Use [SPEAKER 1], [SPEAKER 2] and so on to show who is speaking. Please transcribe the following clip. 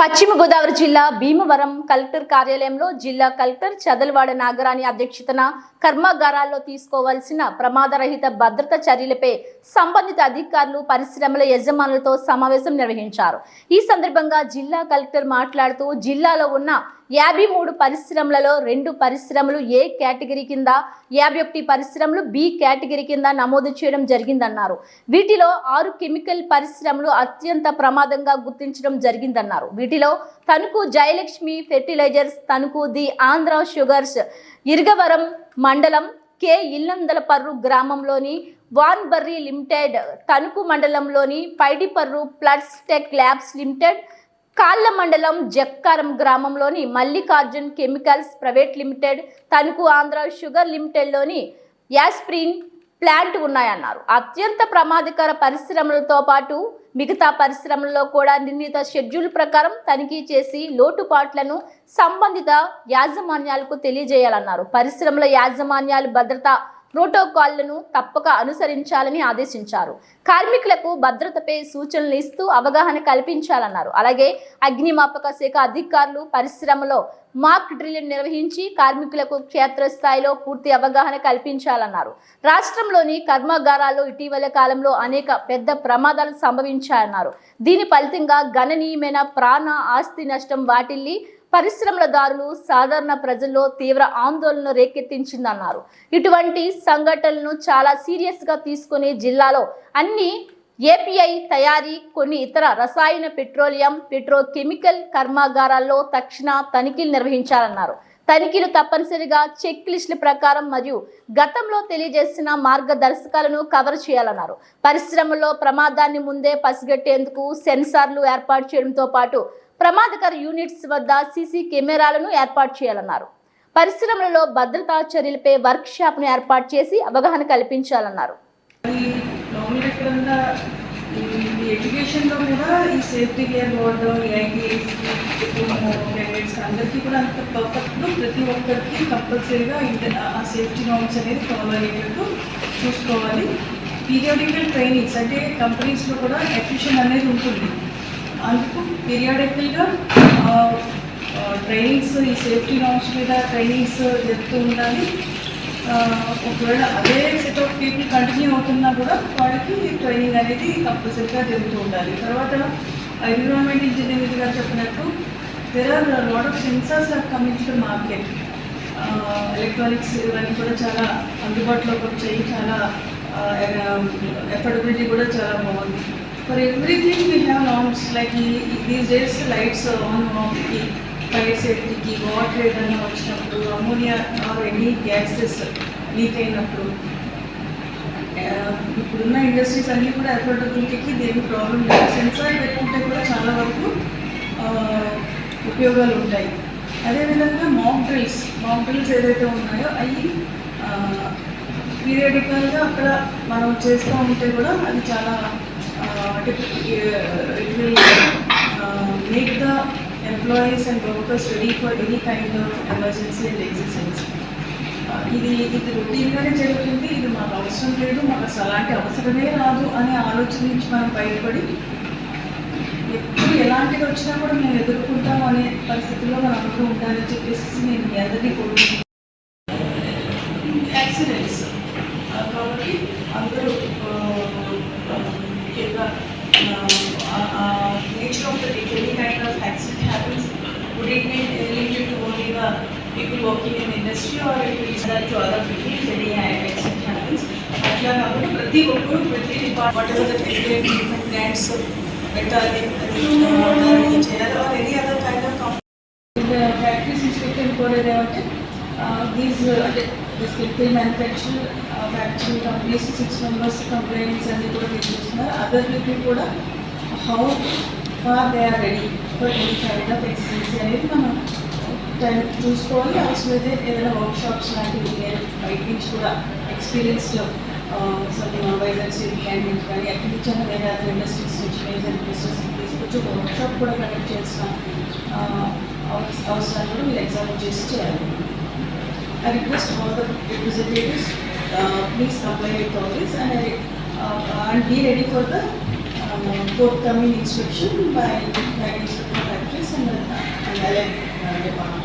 [SPEAKER 1] పశ్చిమ గోదావరి జిల్లా భీమవరం కలెక్టర్ కార్యాలయంలో జిల్లా కలెక్టర్ చదలవాడ నాగరాణి అధ్యక్షతన కర్మాగారాల్లో తీసుకోవాల్సిన ప్రమాదరహిత భద్రత చర్యలపై సంబంధిత అధికారులు పరిశ్రమల యజమానులతో సమావేశం నిర్వహించారు. ఈ సందర్భంగా జిల్లా కలెక్టర్ మాట్లాడుతూ జిల్లాలో ఉన్న యాభై మూడు పరిశ్రమలలో రెండు పరిశ్రమలు ఏ కేటగిరీ కింద యాభై ఒకటి పరిశ్రమలు బి కేటగిరీ కింద నమోదు చేయడం జరిగిందన్నారు. వీటిలో ఆరు కెమికల్ పరిశ్రమలు అత్యంత ప్రమాదంగా గుర్తించడం జరిగిందన్నారు. వీటిలో Tanuku Jayalakshmi fertilizers Tanuku the Andhra sugars Iragavaram మండలం కె ఇల్లందలపర్రు గ్రామంలోని వాన్బర్రీ లిమిటెడ్ తణుకు మండలంలోని Paidiparru plus tech labs limited Kalla మండలం జక్కారం గ్రామంలోని Mallikarjun chemicals private limited Tanuku Andhra sugar లిమిటెడ్లోని aspirin plant ఉన్నాయన్నారు. అత్యంత ప్రమాదకర పరిశ్రమలతో పాటు మిగతా పరిశ్రమల్లో కూడా నిర్ణీత షెడ్యూల్ ప్రకారం తనిఖీ చేసి లోటుపాట్లను సంబంధిత యాజమాన్యాలకు తెలియజేయాలన్నారు. పరిశ్రమల యాజమాన్యాలు భద్రత ప్రోటోకాల్లను తప్పక అనుసరించాలని ఆదేశించారు. కార్మికులకు భద్రతపై సూచనలు ఇస్తూ అవగాహన కల్పించాలన్నారు. అలాగే అగ్నిమాపక శాఖ అధికారులు పరిశ్రమలో మాక్ డ్రిల్ నిర్వహించి కార్మికులకు క్షేత్రస్థాయిలో పూర్తి అవగాహన కల్పించాలన్నారు. రాష్ట్రంలోని కర్మాగారాల్లో ఇటీవల కాలంలో అనేక పెద్ద ప్రమాదాలు సంభవించాయన్నారు. దీని ఫలితంగా గణనీయమైన ప్రాణ ఆస్తి నష్టం వాటిల్లి పరిశ్రమలదారులు సాధారణ ప్రజల్లో తీవ్ర ఆందోళన రేకెత్తించిందన్నారు. ఇటువంటి సంఘటనలను చాలా సీరియస్గా తీసుకుని జిల్లాలో అన్ని ఏపీఐ తయారీ కొన్ని ఇతర రసాయన పెట్రోలియం పెట్రోకెమికల్ కర్మాగారాల్లో తక్షణ తనిఖీలు నిర్వహించాలన్నారు. తనిఖీలు తప్పనిసరిగా చెక్ లిస్టుల ప్రకారం మరియు గతంలో తెలియజేసిన మార్గదర్శకాలను కవర్ చేయాలన్నారు. పరిశ్రమలో ప్రమాదాన్ని ముందే పసిగట్టేందుకు సెన్సార్లు ఏర్పాటు చేయడంతో పాటు ప్రమాదకర యూనిట్స్ వద్ద సీసీ కెమెరాలను ఏర్పాటు చేయాలన్నారు. పరిశ్రమలలో భద్రతా చర్యలపై వర్క్ షాప్ను ఏర్పాటు చేసి అవగాహన కల్పించాలన్నారు.
[SPEAKER 2] ఎడ్యుకేషన్లో కూడా ఈ సేఫ్టీ గేర్ అందరికీ కూడా అంత ప్రతి ఒక్కరికి కంపల్సరీగా ఆ సేఫ్టీ నార్మ్స్ అనేది ఫాలో అయ్యేటట్టు చూసుకోవాలి. పీరియాడికల్ ట్రైనింగ్స్ అంటే కంపెనీస్లో కూడా ఎఫిషియన్ అనేది ఉంటుంది. అందుకు పీరియాడికల్గా ట్రైనింగ్స్ ఈ సేఫ్టీ నార్మ్స్ మీద ట్రైనింగ్స్ జరుగుతూ ఉండాలి. ఒకవేళ అదే సెట్ ఆఫ్ పీపుల్ కంటిన్యూ అవుతున్నా కూడా వాళ్ళకి ట్రైనింగ్ అనేది కంపల్సరీగా జరుగుతూ ఉండాలి. తర్వాత ఎన్విరాన్మెంట్ ఇంజనీరింగ్ గారు చెప్పినట్టు there are lot of sensors are coming to market electronics ఇవన్నీ కూడా చాలా అందుబాటులోకి వచ్చాయి. చాలా ఎఫర్డబిలిటీ కూడా చాలా బాగుంది. For everything we have norms like ఈ దీస్ డేస్ లైట్స్ ఆన్ ఆఫ్కి ఫైర్ సేఫ్టీకి వాటర్ ఏదైనా వచ్చినప్పుడు ammonia or any gases leak అయినప్పుడు ఇప్పుడున్న ఇండస్ట్రీస్ అన్నీ కూడా అఫోర్డబిలిటీకి దేని ప్రాబ్లం లేదు. సెన్సార్ పెట్టుకుంటే కూడా చాలా వరకు uh, ఉపయోగాలు ఉంటాయి. అదేవిధంగా మాక్ డ్రిల్స్ మాక్ డ్రిల్స్ ఏదైతే ఉన్నాయో అవి uh, పీరియడికల్గా అక్కడ మనం చేస్తూ ఉంటే కూడా అది చాలా it, అంటే it make the the employees and workers ready for any kind of emergency and existence ఇది ఇది రొటీన్గానే జరుగుతుంది. ఇది మాకు అవసరం లేదు. మాకు అసలు అలాంటి అవసరమే రాదు అనే ఆలోచన నుంచి మనం బయటపడి ఎప్పుడు ఎలాంటిది వచ్చినా కూడా మేము ఎదుర్కొంటాం అనే పరిస్థితుల్లో మనం అందరూ ఉండాలని చెప్పేసి నేను మీ అందరినీ కోరుకుంటున్నాను. related to only the people working in industry or it will spread to other people if any accident happens? అట్లా కాకుండా ప్రతి ఒక్కరు ప్రతి depart whatever the treatment plants పెట్టాలి అది వాడాలి, చేయాలి or any other kind of factories inspector కోరేది ఏమంటే దీస్ అంటే this chemical manufacture factory companies six members complaints అన్ని కూడా తీసుకొస్తున్నారు అదర్ పీపుల్ కూడా how far they are ready for any kind of exercise అనేది మనం టైం చూసుకోవాలి అవసరమైతే ఏదైనా వర్క్ షాప్స్ లాంటివి నేను బయట నుంచి కూడా ఎక్స్పీరియన్స్డ్ సూపర్వైజర్స్ క్యాండిడేట్స్ కానీ ఎక్కడి నుంచి అయినా వేరే అదర్ ఇండస్ట్రీస్ నుంచి మేజర్ ఇండస్ట్రీస్ తీసుకొచ్చి ఒక వర్క్ షాప్ కూడా కండక్ట్ చేసిన ఆ, అవస- అవసరాన్ని కూడా మీరు ఎగ్జామిన్ చేసి చేయాలి I request all the representatives, uh, please comply with all this and I, uh, and be ready for the uh, forthcoming instruction by Guiding Instructor Actress and Alain Department.